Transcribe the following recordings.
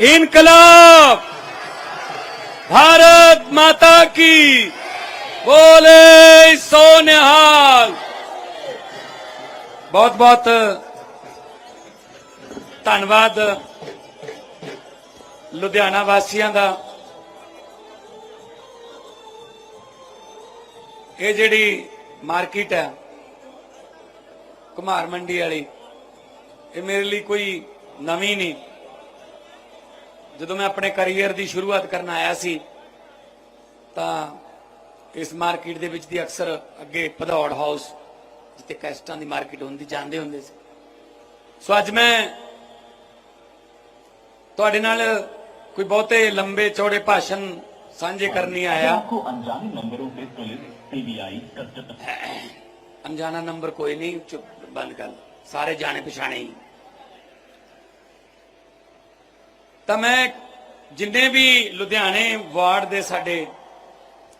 इनकलाब भारत माता की बोले सो निहाल ਬਹੁਤ ਬਹੁਤ ਧੰਨਵਾਦ ਲੁਧਿਆਣਾ ਵਾਸੀਆਂ ਦਾ ਇਹ ਜਿਹੜੀ ਮਾਰਕੀਟ ਹੈ ਕੁਮਾਰ ਮੰਡੀ ਵਾਲੀ ਇਹ ਮੇਰੇ ਲਈ ਕੋਈ ਨਵੀਂ ਨਹੀਂ ਜਦੋਂ ਮੈਂ ਆਪਣੇ ਕੈਰੀਅਰ ਦੀ ਸ਼ੁਰੂਆਤ ਕਰਨ ਆਇਆ ਸੀ ਤਾਂ ਇਸ ਮਾਰਕੀਟ ਦੇ ਵਿੱਚ ਦੀ ਅਕਸਰ ਅੱਗੇ ਪਧੌੜ ਹਾਊਸ ਜਿੱਥੇ ਕੈਸਟਾਂ ਦੀ ਮਾਰਕੀਟ ਹੁੰਦੀ ਜਾਂਦੇ ਹੁੰਦੇ ਸੀ। ਸੋ ਅੱਜ ਮੈਂ ਤੁਹਾਡੇ ਨਾਲ ਕੋਈ ਬਹੁਤੇ ਲੰਬੇ ਚੌੜੇ ਭਾਸ਼ਣ ਸਾਂਝੇ ਕਰਨੀ ਆਇਆ। ਕੋ ਅਣਜਾਣਾ ਨੰਬਰ ਕੋਈ ਨਹੀਂ ਚੁੱਪ ਬੰਦ ਕਰ ਸਾਰੇ ਜਾਣੇ ਪਛਾਣੇ ਹੀ। ਤਾਂ ਮੈਂ ਜਿੰਨੇ ਵੀ ਲੁਧਿਆਣੇ ਵਾਰਡ ਦੇ ਸਾਡੇ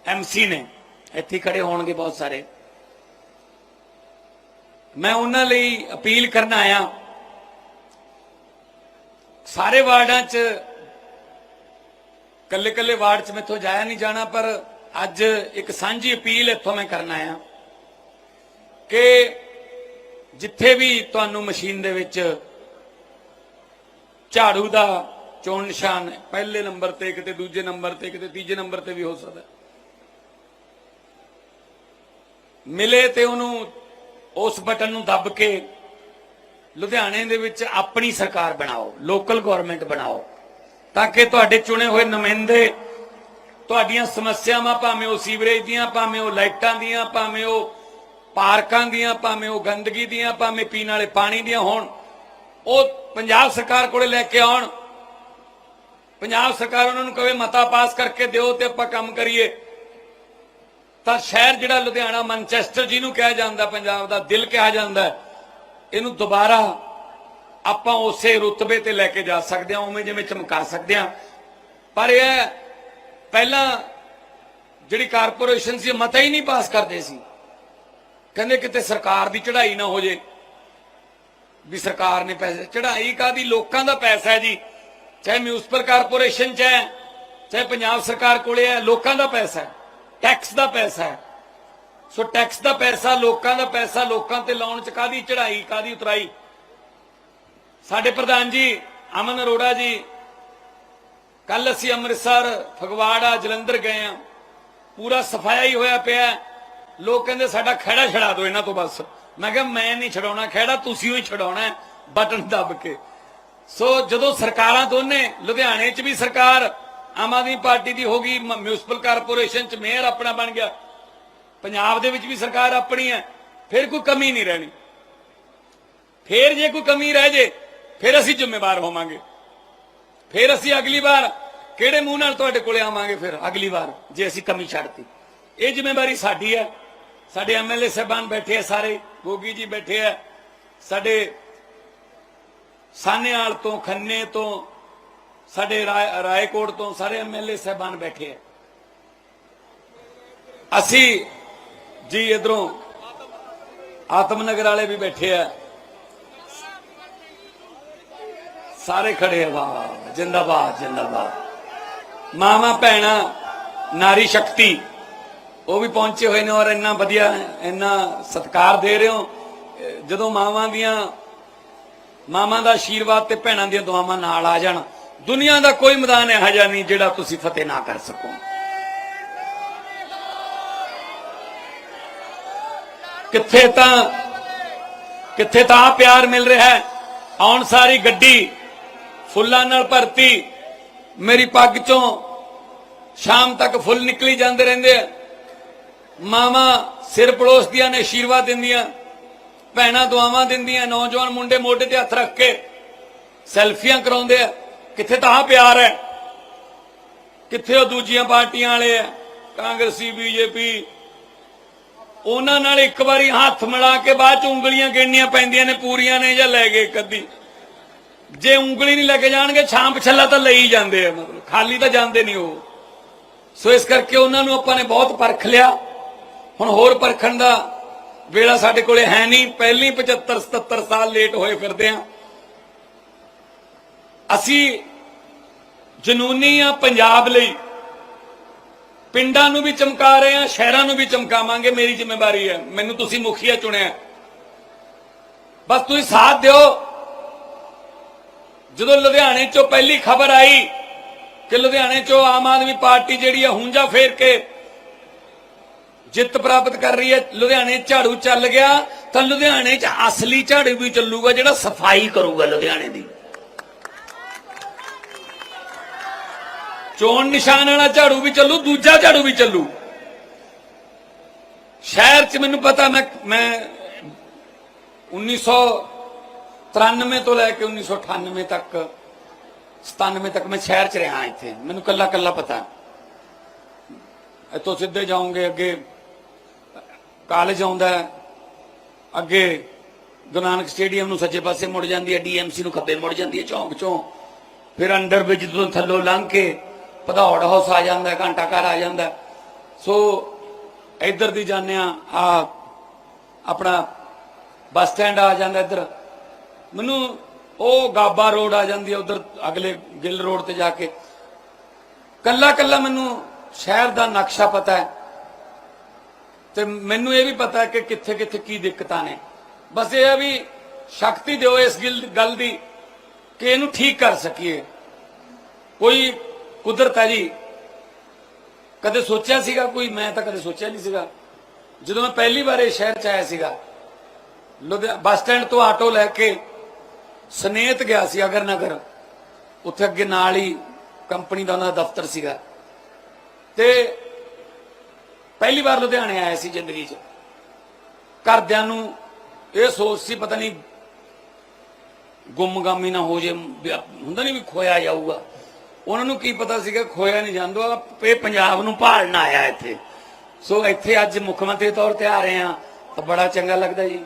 ਐਮਸੀ ਨੇ, ਇੱਥੇ ਖੜੇ ਹੋਣਗੇ ਬਹੁਤ ਸਾਰੇ। ਮੈਂ ਉਹਨਾਂ ਲਈ ਅਪੀਲ ਕਰਨ ਆਇਆ, ਸਾਰੇ ਵਾਰਡਾਂ 'ਚ ਕੱਲੇ ਕੱਲੇ ਵਾਰਡ 'ਚ ਮੈਥੋਂ ਜਾਇਆ ਨਹੀਂ ਜਾਣਾ, ਪਰ ਅੱਜ ਇੱਕ ਸਾਂਝੀ ਅਪੀਲ ਇੱਥੋਂ ਮੈਂ ਕਰਨ ਆਇਆ ਕਿ ਜਿੱਥੇ ਵੀ ਤੁਹਾਨੂੰ ਮਸ਼ੀਨ ਦੇ ਵਿੱਚ ਝਾੜੂ ਦਾ ਚੋਣ ਨਿਸ਼ਾਨ ਪਹਿਲੇ ਨੰਬਰ ਤੇ ਕਿਤੇ ਦੂਜੇ ਨੰਬਰ ਤੇ ਕਿਤੇ ਤੀਜੇ ਨੰਬਰ ਤੇ ਵੀ ਹੋ ਸਕਦਾ ਮਿਲੇ ਤੇ ਉਹਨੂੰ ਉਸ ਬਟਨ ਨੂੰ ਦੱਬ ਕੇ ਲੁਧਿਆਣੇ ਦੇ ਵਿੱਚ ਆਪਣੀ ਸਰਕਾਰ ਬਣਾਓ ਲੋਕਲ ਗਵਰਨਮੈਂਟ ਬਣਾਓ, ਤਾਂ ਕਿ ਤੁਹਾਡੇ ਚੁਣੇ ਹੋਏ ਨੁਮਾਇੰਦੇ ਤੁਹਾਡੀਆਂ ਸਮੱਸਿਆਵਾਂ ਭਾਵੇਂ ਉਹ ਸੀਵਰੇਜ ਦੀਆਂ, ਭਾਵੇਂ ਉਹ ਲਾਈਟਾਂ ਦੀਆਂ, ਭਾਵੇਂ ਉਹ ਪਾਰਕਾਂ ਦੀਆਂ, ਭਾਵੇਂ ਉਹ ਗੰਦਗੀ ਦੀਆਂ, ਭਾਵੇਂ ਪੀਣ ਵਾਲੇ ਪਾਣੀ ਦੀਆਂ ਹੋਣ, ਉਹ ਪੰਜਾਬ ਸਰਕਾਰ ਕੋਲੇ ਲੈ ਕੇ ਆਉਣ ਪੰਜਾਬ ਸਰਕਾਰ ਉਹਨਾਂ ਨੂੰ ਕਵੇ ਮਤਾ ਪਾਸ ਕਰਕੇ ਦਿਓ ਤੇ ਆਪਾਂ ਕੰਮ ਕਰੀਏ। ਤਾਂ ਸ਼ਹਿਰ ਜਿਹੜਾ ਲੁਧਿਆਣਾ ਮੈਨਚੈਸਟਰ ਜਿਹਨੂੰ ਕਿਹਾ ਜਾਂਦਾ, ਪੰਜਾਬ ਦਾ ਦਿਲ ਕਿਹਾ ਜਾਂਦਾ ਇਹਨੂੰ ਦੁਬਾਰਾ ਆਪਾਂ ਉਸੇ ਰੁਤਬੇ ਤੇ ਲੈ ਕੇ ਜਾ ਸਕਦੇ ਹਾਂ, ਉਵੇਂ ਜਿਵੇਂ ਚਮਕਾ ਸਕਦੇ ਹਾਂ। ਪਰ ਇਹ ਪਹਿਲਾਂ ਜਿਹੜੀ ਕਾਰਪੋਰੇਸ਼ਨ ਸੀ ਮਤਾ ਹੀ ਨਹੀਂ ਪਾਸ ਕਰਦੇ ਸੀ। ਕਹਿੰਦੇ ਕਿਤੇ ਸਰਕਾਰ ਦੀ ਚੜ੍ਹਾਈ ਨਾ ਹੋ ਜੇ, ਵੀ ਸਰਕਾਰ ਨੇ ਪੈਸੇ ਚੜ੍ਹਾਈ ਕਾਦੀ ਲੋਕਾਂ ਦਾ ਪੈਸਾ ਹੈ ਜੀ। ਚਾਹੇ ਮਿਊਨਿਸਪਲ ਕਾਰਪੋਰੇਸ਼ਨ ਚ ਹੈ, ਚਾਹੇ ਪੰਜਾਬ ਸਰਕਾਰ ਕੋਲੇ ਹੈ, ਲੋਕਾਂ ਦਾ ਪੈਸਾ ਹੈ ਟੈਕਸ ਦਾ ਪੈਸਾ ਹੈ। ਸੋ ਟੈਕਸ ਦਾ ਪੈਸਾ ਲੋਕਾਂ ਦਾ ਪੈਸਾ, ਲੋਕਾਂ ਤੇ ਲਾਉਣ ਚ ਕਾਦੀ ਚੜਾਈ ਕਾਦੀ ਉਤਰਾਈ? ਸਾਡੇ ਪ੍ਰਧਾਨ ਜੀ, ਅਮਨ ਅਰੋੜਾ ਜੀ ਕੱਲ ਅਸੀਂ ਅੰਮ੍ਰਿਤਸਰ, ਫਗਵਾੜਾ, ਜਲੰਧਰ ਗਏ ਆ ਪੂਰਾ ਸਫਾਇਆ ਹੀ ਹੋਇਆ ਪਿਆ ਲੋਕ ਕਹਿੰਦੇ ਸਾਡਾ ਖਹਿੜਾ ਛੜਾ ਦਿਓ ਇਹਨਾਂ ਤੋਂ ਬਸ। ਮੈਂ ਕਿਹਾ, ਮੈਂ ਨਹੀਂ ਛਡਾਉਣਾ, ਖਹਿੜਾ ਤੁਸੀਂ ਹੀ ਛਡਾਉਣਾ ਬਟਨ ਦੱਬ ਕੇ। ਸੋ ਜਦੋਂ ਸਰਕਾਰਾਂ ਦੋਨੇ, ਲੁਧਿਆਣੇ 'ਚ ਵੀ ਸਰਕਾਰ, ਆਮ ਆਦਮੀ ਪਾਰਟੀ ਦੀ ਹੋ ਗਈ, ਮ- ਮਿਊਨਿਸਪਲ ਕਾਰਪੋਰੇਸ਼ਨ 'ਚ ਮੇਅਰ ਆਪਣਾ ਬਣ ਗਿਆ, ਪੰਜਾਬ ਦੇ ਵਿੱਚ ਵੀ ਸਰਕਾਰ ਆਪਣੀ ਹੈ, ਫਿਰ ਕੋਈ ਕਮੀ ਨਹੀਂ ਰਹਿਣੀ। ਫਿਰ ਜੇ ਕੋਈ ਕਮੀ ਰਹਿ ਜੇ, ਫਿਰ ਅਸੀਂ ਜ਼ਿੰਮੇਵਾਰ ਹੋਵਾਂਗੇ। ਫਿਰ ਅਸੀਂ ਅਗਲੀ ਵਾਰ ਕਿਹੜੇ ਮੂੰਹ ਨਾਲ ਤੁਹਾਡੇ ਕੋਲੇ ਆਵਾਂਗੇ ਫਿਰ, ਅਗਲੀ ਵਾਰ, ਜੇ ਅਸੀਂ ਕਮੀ ਛੱਡਤੀ। ਇਹ ਜ਼ਿੰਮੇਵਾਰੀ ਸਾਡੀ ਹੈ। ਸਾਡੇ ਐਮਐਲਏ ਸਾਹਿਬਾਨ ਬੈਠੇ ਆ ਸਾਰੇ, ਗੋਗੀ ਜੀ ਬੈਠੇ ਆ, ਸਾਡੇ ਸਾਨੇਵਾਲ ਤੋਂ, ਖੰਨੇ ਤੋਂ, ਸਾਡੇ ਰਾਏ- ਰਾਏਕੋਟ ਤੋਂ ਸਾਰੇ ਐਮਐਲਏ ਸਾਹਿਬਾਨ ਬੈਠੇ ਆ। ਅਸੀਂ ਜੀ ਇਧਰੋਂ ਆਤਮਨਗਰ ਵਾਲੇ ਵੀ ਬੈਠੇ ਆ। ਸਾਰੇ ਖੜੇ ਆ। ਵਾਹ ਜਿੰਦਾਬਾਦ ਜਿੰਦਾਬਾਦ। ਮਾਮਾ ਭੈਣਾ, ਨਾਰੀ ਸ਼ਕਤੀ, ਉਹ ਵੀ ਪਹੁੰਚੇ ਹੋਏ ਨੇ ਔਰ ਇੰਨਾ ਵਧੀਆ, ਇੰਨਾ ਸਤਿਕਾਰ ਦੇ ਰਹੇ ਹੋ। ਜਦੋਂ ਮਾਵਾਂ ਦੀਆਂ ਮਾਵਾਂ ਦਾ ਆਸ਼ੀਰਵਾਦ ਤੇ ਭੈਣਾਂ ਦੀਆਂ ਦੁਆਵਾਂ ਨਾਲ ਆ ਜਾਣ। ਦੁਨੀਆ ਦਾ ਕੋਈ ਮੈਦਾਨ ਇਹੋ ਜਿਹਾ ਨਹੀਂ ਜਿਹੜਾ ਤੁਸੀਂ ਫਤਿਹ ਨਾ ਕਰ ਸਕੋ। ਕਿੱਥੇ ਤਾਂ ਕਿੱਥੇ ਤਾਂ ਪਿਆਰ ਮਿਲ ਰਿਹਾ ਹੈ? ਆਉਣ ਸਾਰੀ ਗੱਡੀ ਫੁੱਲਾਂ ਨਾਲ ਭਰਤੀ। ਮੇਰੀ ਪੱਗ ਚੋਂ ਸ਼ਾਮ ਤੱਕ ਫੁੱਲ ਨਿਕਲੀ ਜਾਂਦੇ ਰਹਿੰਦੇ ਆ। ਮਾਵਾਂ ਸਿਰ ਪੜੋਸਦੀਆਂ ਨੇ ਆਸ਼ੀਰਵਾਦ ਦਿੰਦੀਆਂ। ਭੈਣਾਂ ਦੁਆਵਾਂ ਦਿੰਦੀਆਂ, ਨੌਜਵਾਨ ਮੁੰਡੇ ਮੋਢੇ ਤੇ ਹੱਥ ਰੱਖ ਕੇ ਸੈਲਫੀਆਂ ਕਰਾਉਂਦੇ ਆ। ਕਿੱਥੇ ਤਾਂ ਆਹ ਪਿਆਰ ਹੈ? ਕਿੱਥੇ ਉਹ ਦੂਜੀਆਂ ਪਾਰਟੀਆਂ ਵਾਲੇ ਆ? ਕਾਂਗਰਸੀ, ਬੀਜੇਪੀ। ਉਹਨਾਂ ਨਾਲ ਇੱਕ ਵਾਰੀ ਹੱਥ ਮਿਲਾ ਕੇ ਬਾਅਦ ਚ ਉਂਗਲੀਆਂ ਗਿਣਨੀਆਂ ਪੈਂਦੀਆਂ ਨੇ, ਪੂਰੀਆਂ ਨੇ ਜਾਂ ਲੈ ਗਏ ਕਦੀ ਜੇ ਉਂਗਲੀ ਨਹੀਂ ਲੈ ਕੇ ਜਾਣਗੇ, ਛਾਂਪ ਛੱਲਾ ਤਾਂ ਲਈ ਜਾਂਦੇ ਆ, ਮਤਲਬ ਖਾਲੀ ਤਾਂ ਜਾਂਦੇ ਨਹੀਂ ਉਹ। ਸੋ ਇਸ ਕਰਕੇ ਉਹਨਾਂ ਨੂੰ ਆਪਾਂ ਨੇ ਬਹੁਤ ਪਰਖ ਲਿਆ। ਹੁਣ ਹੋਰ ਪਰਖਣ ਦਾ ਵੇਲਾ ਸਾਡੇ ਕੋਲੇ ਹੈ ਨਹੀਂ, ਪਹਿਲੀ 75 77 ਸਾਲ ਲੇਟ ਹੋਏ ਫਿਰਦੇ ਆ। ਅਸੀਂ ਜਨੂਨੀ ਆ ਪੰਜਾਬ ਲਈ। ਪਿੰਡਾਂ ਨੂੰ ਵੀ ਚਮਕਾ ਰਹੇ ਆ, ਸ਼ਹਿਰਾਂ ਨੂੰ ਵੀ ਚਮਕਾਵਾਂਗੇ, ਮੇਰੀ ਜ਼ਿੰਮੇਵਾਰੀ ਹੈ। ਮੈਨੂੰ ਤੁਸੀਂ ਮੁਖੀਆ ਚੁਣਿਆ ਬਸ ਤੁਸੀਂ ਸਾਥ ਦਿਓ। ਜਦੋਂ ਲੁਧਿਆਣੇ ਚੋਂ ਪਹਿਲੀ ਖਬਰ ਆਈ ਕਿ ਲੁਧਿਆਣੇ ਚੋਂ ਆਮ ਆਦਮੀ ਪਾਰਟੀ ਜਿਹੜੀ ਹੈ ਹੁੰਜਾ ਫੇਰ ਕੇ ਜਿੱਤ ਪ੍ਰਾਪਤ ਕਰ ਰਹੀ ਹੈ। ਲੁਧਿਆਣੇ ਝਾੜੂ ਚੱਲ ਗਿਆ। ਤਾਂ ਲੁਧਿਆਣੇ 'ਚ ਅਸਲੀ ਝਾੜੂ ਵੀ ਚੱਲੂਗਾ ਜਿਹੜਾ ਸਫ਼ਾਈ ਕਰੂਗਾ ਲੁਧਿਆਣੇ ਦੀ। ਚੋਣ ਨਿਸ਼ਾਨ ਵਾਲਾ ਝਾੜੂ ਵੀ ਚੱਲੂ, ਦੂਜਾ ਝਾੜੂ ਵੀ ਚੱਲੂ। ਸ਼ਹਿਰ 'ਚ ਮੈਨੂੰ ਪਤਾ, ਮੈਂ ਮੈਂ 1993 ਤੋਂ ਲੈ ਕੇ 1998 ਤੱਕ 97 ਤੱਕ ਮੈਂ ਸ਼ਹਿਰ 'ਚ ਰਿਹਾ ਇੱਥੇ। ਮੈਨੂੰ ਕੱਲਾ ਕੱਲਾ ਪਤਾ। ਇੱਥੋਂ ਸਿੱਧੇ ਜਾਓਗੇ, ਅੱਗੇ ਕਾਲਜ ਆਉਂਦਾ ਅੱਗੇ ਗੁਰੂ ਨਾਨਕ ਸਟੇਡੀਅਮ ਨੂੰ ਸੱਜੇ ਪਾਸੇ ਮੁੜ ਜਾਂਦੀ ਹੈ, ਡੀਐਮਸੀ ਨੂੰ ਖੱਬੇ ਮੁੜ ਜਾਂਦੀ ਹੈ, ਚੌਂਕ ਚੋਂ। ਫਿਰ ਅੰਡਰ ਬ੍ਰਿਜ ਤੋਂ ਥੱਲੋਂ ਲੰਘ ਕੇ ਭਦੌੜ ਹਾਊਸ ਆ ਜਾਂਦਾ ਘੰਟਾ ਘਰ ਆ ਜਾਂਦਾ ਸੋ ਇੱਧਰ ਦੀ ਜਾਂਦੇ ਆ ਆ ਆਪਣਾ ਬੱਸ ਸਟੈਂਡ ਆ ਜਾਂਦਾ ਇੱਧਰ। ਮੈਨੂੰ ਉਹ ਗਾਬਾ ਰੋਡ ਆ ਜਾਂਦੀ ਹੈ, ਉਧਰ ਅਗਲੇ ਗਿੱਲ ਰੋਡ ਤੇ ਜਾ ਕੇ। ਕੱਲਾ ਕੱਲਾ ਮੈਨੂੰ ਸ਼ਹਿਰ ਦਾ ਨਕਸ਼ਾ ਪਤਾ ਹੈ। ਤੇ ਮੈਨੂੰ ਇਹ ਵੀ ਪਤਾ ਕਿ ਕਿੱਥੇ ਕਿੱਥੇ ਕੀ ਦਿੱਕਤਾਂ ਨੇ। ਬਸ ਇਹ ਹੈ ਵੀ ਸ਼ਕਤੀ ਦਿਓ ਇਸ ਗਿਲ- ਗੱਲ ਦੀ ਕਿ ਇਹਨੂੰ ਠੀਕ ਕਰ ਸਕੀਏ। ਕੋਈ ਕੁਦਰਤ ਹੈ ਜੀ। ਕਦੇ ਸੋਚਿਆ ਸੀਗਾ ਕੋਈ? ਮੈਂ ਤਾਂ ਕਦੇ ਸੋਚਿਆ ਨਹੀਂ ਸੀਗਾ। ਜਦੋਂ ਮੈਂ ਪਹਿਲੀ ਵਾਰ ਇਹ ਸ਼ਹਿਰ ਚ ਆਇਆ ਸੀਗਾ ਲੁਧਿਆਣਾ ਬੱਸ ਸਟੈਂਡ ਤੋਂ ਆਟੋ ਲੈ ਕੇ ਸਨੇਤ ਗਿਆ ਸੀ ਅਗਰ ਨਗਰ ਉੱਥੇ ਅੱਗੇ ਨਾਲ ਹੀ ਕੰਪਨੀ ਦਾ ਉਹਨਾਂ ਦਾ ਦਫ਼ਤਰ ਸੀਗਾ। ਤੇ ਪਹਿਲੀ ਵਾਰ ਲੁਧਿਆਣੇ ਆਇਆ ਸੀ ਜ਼ਿੰਦਗੀ 'ਚ। ਘਰਦਿਆਂ ਨੂੰ ਇਹ ਸੋਚ ਸੀ, ਪਤਾ ਨਹੀਂ ਗੁੰਮਗਾਮੀ ਨਾ ਹੋ ਜੇ ਹੁੰਦਾ ਨਹੀਂ ਵੀ ਖੋਇਆ ਜਾਊਗਾ। ਉਹਨਾਂ ਨੂੰ ਕੀ ਪਤਾ ਸੀਗਾ, ਖੋਇਆ ਨਹੀਂ ਜਾਂਦਾ ਇਹ ਪੰਜਾਬ ਨੂੰ ਭਾਲਣ ਆਇਆ ਇੱਥੇ। ਸੋ ਇੱਥੇ ਅੱਜ ਮੁੱਖ ਮੰਤਰੀ ਤੌਰ ਤੇ ਆ ਰਹੇ ਆ ਤਾਂ ਬੜਾ ਚੰਗਾ ਲੱਗਦਾ ਜੀ।